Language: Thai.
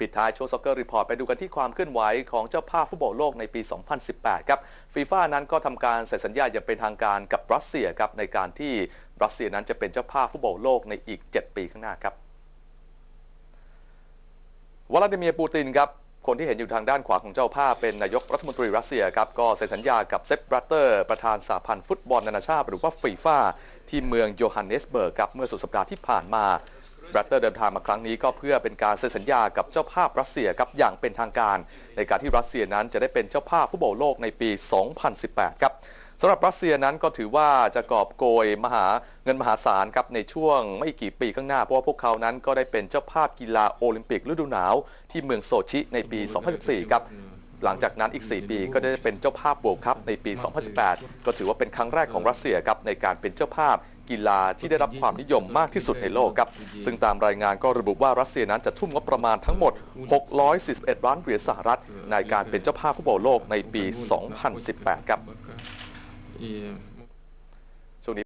ปิดท้ายช่วงซ็อกเกอร์รีพอร์ตไปดูกันที่ความเคลื่อนไหวของเจ้าภาพฟุตบอลโลกในปี 2018 ครับฟีฟ่านั้นก็ทำการเซ็นสัญญาอย่างเป็นทางการกับรัสเซียครับในการที่รัสเซียนั้นจะเป็นเจ้าภาพฟุตบอลโลกในอีก 7 ปีข้างหน้าครับวลาดิเมียร์ปูตินครับคนที่เห็นอยู่ทางด้านขวาของเจ้าภาพเป็นนายกรัฐมนตรีรัสเซียครับก็เซ็นสัญญากับเซปบรัตเตอร์ประธานสหพันธ์ฟุตบอลนานาชาติ หรือว่าฟีฟ่าที่เมืองโยฮันเนสเบิร์กครับเมื่อสุดสัปดาห์ที่ผ่านมา บรัตเตอร์เดินทางมาครั้งนี้ก็เพื่อเป็นการเซ็นสัญญากับเจ้าภาพรัสเซียครับอย่างเป็นทางการ ในการที่รัสเซียนั้นจะได้เป็นเจ้าภาพฟุตบอลโลกในปี 2018 ครับสำหรับรัสเซียนั้นก็ถือว่าจะกอบโกยมหาเงินมหาศาลครับในช่วงไม่กี่ปีข้างหน้า เพราะว่าพวกเขานั้นก็ได้เป็นเจ้าภาพกีฬาโอลิมปิกฤดูหนาว ที่เมืองโซชิในปี 2014 ครับ หลังจากนั้นอีก 4 ปีก็จะได้เป็นเจ้าภาพโบว์คัพในปี 2018 ก็ถือว่าเป็นครั้งแรกของรัสเซียครับในการเป็นเจ้าภาพกีฬาที่ได้รับความนิยมมากที่สุดในโลกครับ ซึ่งตามรายงานก็ระบุว่ารัสเซียนั้นจะทุ่มงบประมาณทั้งหมด 641 ล้านเหรียญสหรัฐ ในการเป็นเจ้าภาพฟุตบอลโลกในปี 2018 ครับ